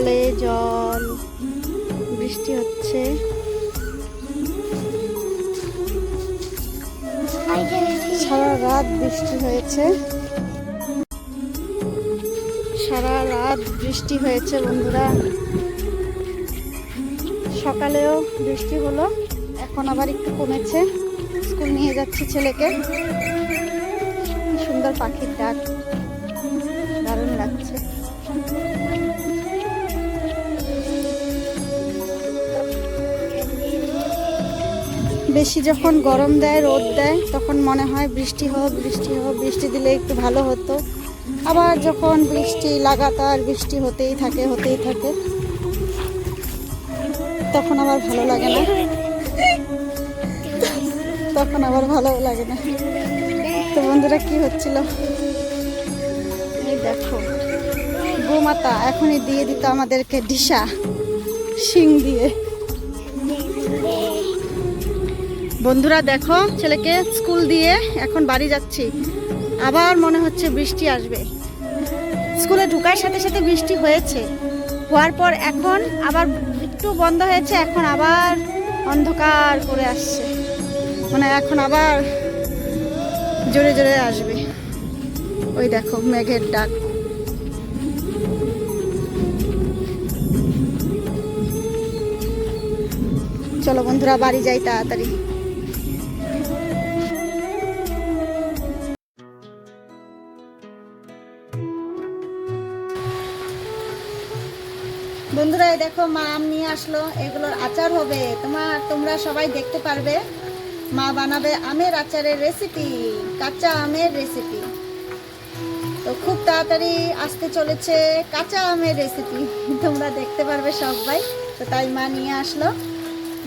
জলে জল, বৃষ্টি হচ্ছে। সারা রাত বৃষ্টি হয়েছে। সারা রাত বৃষ্টি হয়েছে বন্ধুরা। সকালেও বৃষ্টি হলো, এখন আবার একটু কমেছে। স্কুল নিয়ে যাচ্ছি ছেলেকে। সুন্দর পাখির ডাক। বেশি যখন গরম দেয়, রোদ দেয়, তখন মনে হয় বৃষ্টি হোক বৃষ্টি হোক, বৃষ্টি দিলে একটু ভালো হতো। আবার যখন বৃষ্টি লাগাতার বৃষ্টি হতেই থাকে হতেই থাকে, তখন আবার ভালো লাগে না। তখন আবার ভালো লাগে না। তো বন্ধুরা, কি হচ্ছিল? এই দেখো, গোমাতা এখনই দিয়ে দিত আমাদেরকে ডিসা শিং দিয়ে। বন্ধুরা দেখো, ছেলেকে স্কুল দিয়ে এখন বাড়ি যাচ্ছি। আবার মনে হচ্ছে বৃষ্টি আসবে। স্কুলে ঢুকার সাথে সাথে বৃষ্টি হয়েছে। হওয়ার পর এখন আবার একটু বন্ধ হয়েছে, এখন আবার অন্ধকার করে আসছে। মানে এখন আবার জোরে জোরে আসবে। ওই দেখো, মেঘের ডাক। চলো বন্ধুরা, বাড়ি যাই তাড়াতাড়ি। দেখো মা আম নিয়ে আসলো। এগুলোর আচার হবে। তোমার, তোমরা সবাই দেখতে পারবে। মা বানাবে আমের আচারের রেসিপি কাঁচা আমের রেসিপি তো খুব তাড়াতাড়ি আসতে চলেছে কাঁচা আমের রেসিপি তোমরা দেখতে পারবে সবাই। তো তাই মা নিয়ে আসলো।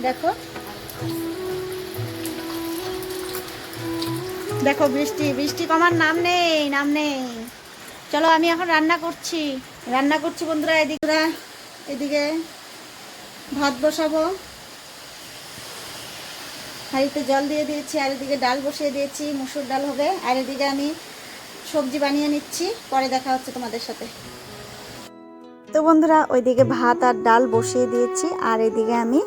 দেখো। দেখো বৃষ্টি বৃষ্টি কমার নাম নেই নাম নেই। চলো, আমি এখন রান্না করছি। রান্না করছি বন্ধুরা, এদিকে। এদিকে ভাত বসাবো। হাঁড়িতে জল দিয়ে দিয়েছি, আর এদিকে ডাল বসিয়ে দিয়েছি, মুসুর ডাল হবে। আর এদিকে আমি সবজি বানিয়ে নিচ্ছি, পরে দেখা হচ্ছে তোমাদের সাথে। তো বন্ধুরা, ওইদিকে ভাত আর ডাল বসিয়ে দিয়েছি, আর এদিকে আমি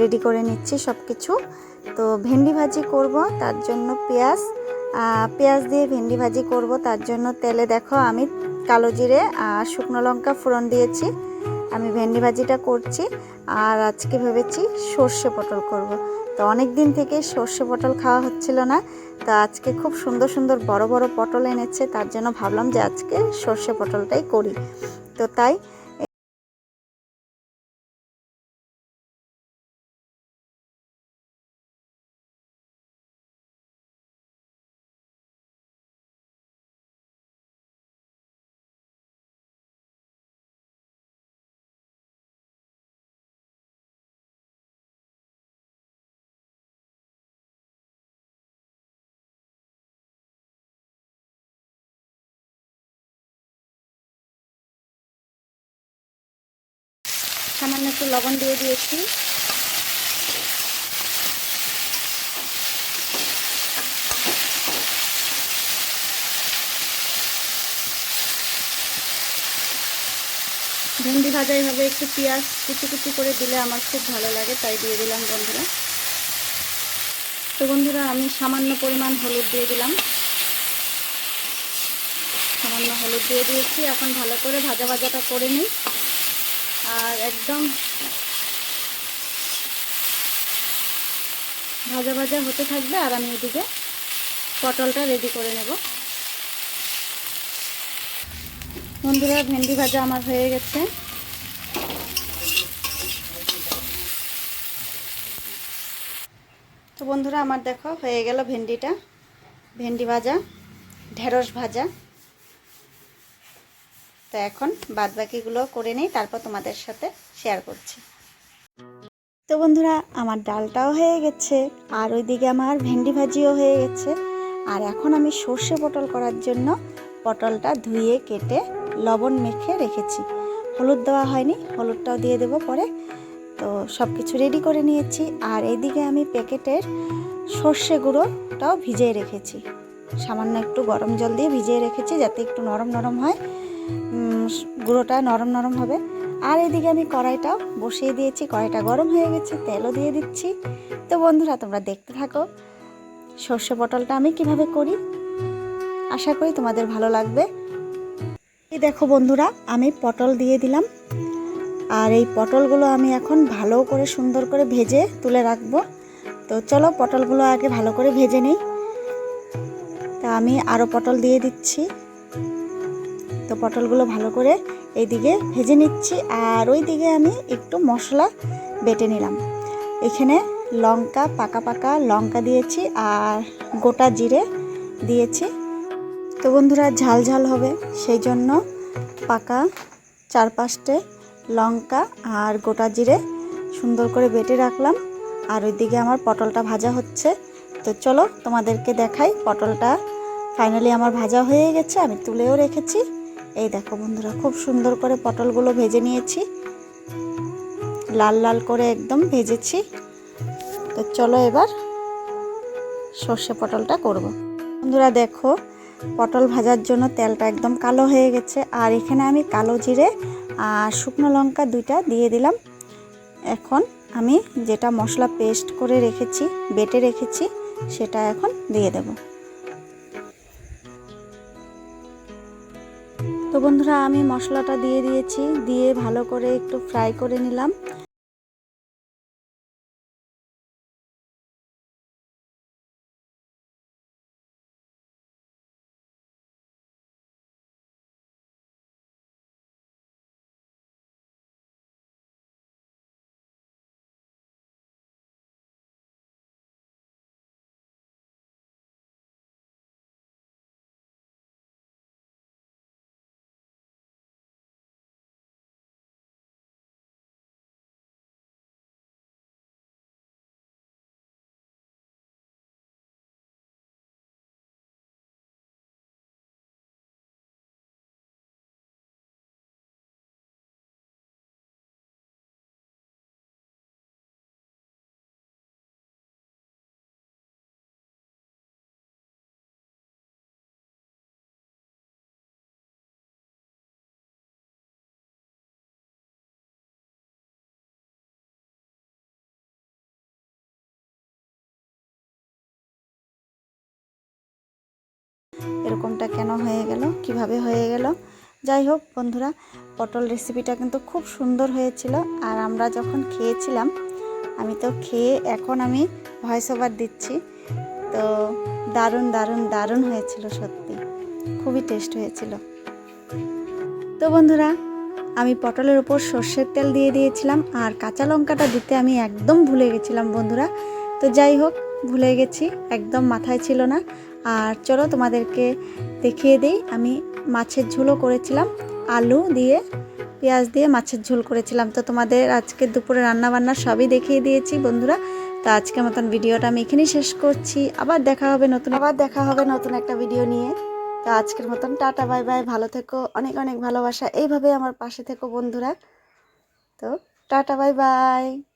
রেডি করে নিচ্ছি সব কিছু তো ভেন্ডি ভাজি করব, তার জন্য পেঁয়াজ। পেঁয়াজ দিয়ে ভেন্ডি ভাজি করব, তার জন্য তেলে দেখো আমি কালো জিরে আর শুকনো লঙ্কা ফোড়ন দিয়েছি। আমি ভেন্ডি ভাজিটা করছি আর আজকে ভেবেছি সর্ষে পটল করব। তো অনেক দিন থেকে সর্ষে পটল খাওয়া হচ্ছিল না, তো আজকে খুব সুন্দর সুন্দর বড় বড় পটল এনেছে, তার জন্য ভাবলাম যে আজকে সর্ষে পটলটাই করি তো তাই সামান্য একটু লবণ দিয়ে দিয়েছি। ভেন্ডি ভাজা এইভাবে একটু পেঁয়াজ কুচি কুচি করে দিলে আমার খুব ভালো লাগে, তাই দিয়ে দিলাম বন্ধুরা। তো বন্ধুরা, আমি সামান্য পরিমাণ হলুদ দিয়ে দিলাম। সামান্য হলুদ দিয়ে দিয়েছি, এখন ভালো করে ভাজা ভাজাটা করে নিই। আর একদম ভাজা ভাজা হতে থাকবে, আর আমি এদিকে পটলটা রেডি করে নেব। বন্ধুরা, ভেন্ডি ভাজা আমার হয়ে গেছে। তো বন্ধুরা, আমার দেখো, হয়ে গেল ভেন্ডিটা। ভেন্ডি ভাজা, ঢেঁড়স ভাজা। তো এখন বাদ বাকিগুলো করে নিই, তারপর তোমাদের সাথে শেয়ার করছি। তো বন্ধুরা, আমার ডালটাও হয়ে গেছে, আর ওইদিকে আমার ভেন্ডি ভাজিও হয়ে গেছে। আর এখন আমি সর্ষে পটল করার জন্য পটলটা ধুয়ে, কেটে, লবণ মেখে রেখেছি। হলুদ দেওয়া হয়নি, হলুদটাও দিয়ে দেবো পরে। তো সব কিছু রেডি করে নিয়েছি, আর এইদিকে আমি প্যাকেটের সর্ষে গুঁড়োটাও ভিজিয়ে রেখেছি। সামান্য একটু গরম জল দিয়ে ভিজিয়ে রেখেছি, যাতে একটু নরম নরম হয়। গুঁড়োটা নরম নরম হবে। আর এদিকে আমি কড়াইটাও বসিয়ে দিয়েছি, কড়াইটা গরম হয়ে গেছে, তেলও দিয়ে দিচ্ছি। তো বন্ধুরা, তোমরা দেখতে থাকো সর্ষে পটলটা আমি কীভাবে করি। আশা করি তোমাদের ভালো লাগবে। এই দেখো বন্ধুরা, আমি পটল দিয়ে দিলাম। আর এই পটলগুলো আমি এখন ভালো করে সুন্দর করে ভেজে তুলে রাখব। তো চলো পটলগুলো আগে ভালো করে ভেজে নিই। তা আমি আরও পটল দিয়ে দিচ্ছি। তো পটলগুলো ভালো করে এইদিকে ভেজে নিচ্ছি আর ওই দিকে আমি একটু মশলা বেটে নিলাম। এখানে লঙ্কা, পাকা পাকা লঙ্কা দিয়েছি আর গোটা জিরে দিয়েছি। তো বন্ধুরা, ঝাল ঝাল হবে, সেই জন্য পাকা চার পাঁচটে লঙ্কা আর গোটা জিরে সুন্দর করে বেটে রাখলাম। আর ওইদিকে আমার পটলটা ভাজা হচ্ছে। তো চলো তোমাদেরকে দেখাই, পটলটা ফাইনালি আমার ভাজা হয়ে গেছে, আমি তুলেও রেখেছি। এই দেখো বন্ধুরা, খুব সুন্দর করে পটলগুলো ভেজে নিয়েছি। লাল লাল করে একদম ভেজেছি। তো চলো এবার সর্ষে পটলটা করব। বন্ধুরা দেখো, পটল ভাজার জন্য তেলটা একদম কালো হয়ে গেছে। আর এখানে আমি কালো জিরে আর শুকনো লঙ্কা দুইটা দিয়ে দিলাম। এখন আমি যেটা মশলা পেস্ট করে রেখেছি, বেটে রেখেছি, সেটা এখন দিয়ে দেব। বন্ধুরা আমি মশলাটা দিয়ে দিয়েছি। দিয়ে ভালো করে একটু ফ্রাই করে নিলাম। এরকমটা কেন হয়ে গেল? কীভাবে হয়ে গেল? যাই হোক বন্ধুরা, পটল রেসিপিটা কিন্তু খুব সুন্দর হয়েছিল। আর আমরা যখন খেয়েছিলাম, আমি তো খেয়ে এখন আমি ভয়েস ওভার দিচ্ছি। তো দারুণ দারুণ দারুণ হয়েছিল সত্যি। খুবই টেস্ট হয়েছিল। তো বন্ধুরা, আমি পটলের ওপর সর্ষের তেল দিয়ে দিয়েছিলাম আর কাঁচা লঙ্কাটা দিতে আমি একদম ভুলে গেছিলাম বন্ধুরা। তো যাই হোক, ভুলে গেছি, একদম মাথায় ছিল না। আর চলো তোমাদেরকে দেখিয়ে দিই। আমি মাছের ঝোলও করেছিলাম, আলু দিয়ে, পেঁয়াজ দিয়ে মাছের ঝোল করেছিলাম। তো তোমাদের আজকে দুপুরে রান্না বান্না সবই দেখিয়ে দিয়েছি বন্ধুরা। তো আজকের মতন ভিডিওটা আমি এখানেই শেষ করছি। আবার দেখা হবে নতুন, আবার দেখা হবে নতুন একটা ভিডিও নিয়ে। তো আজকের মতন টাটা, বাই বাই। ভালো থেকো, অনেক অনেক ভালোবাসা। এইভাবে আমার পাশে থেকো বন্ধুরা। তো টাটা, বাই বাই।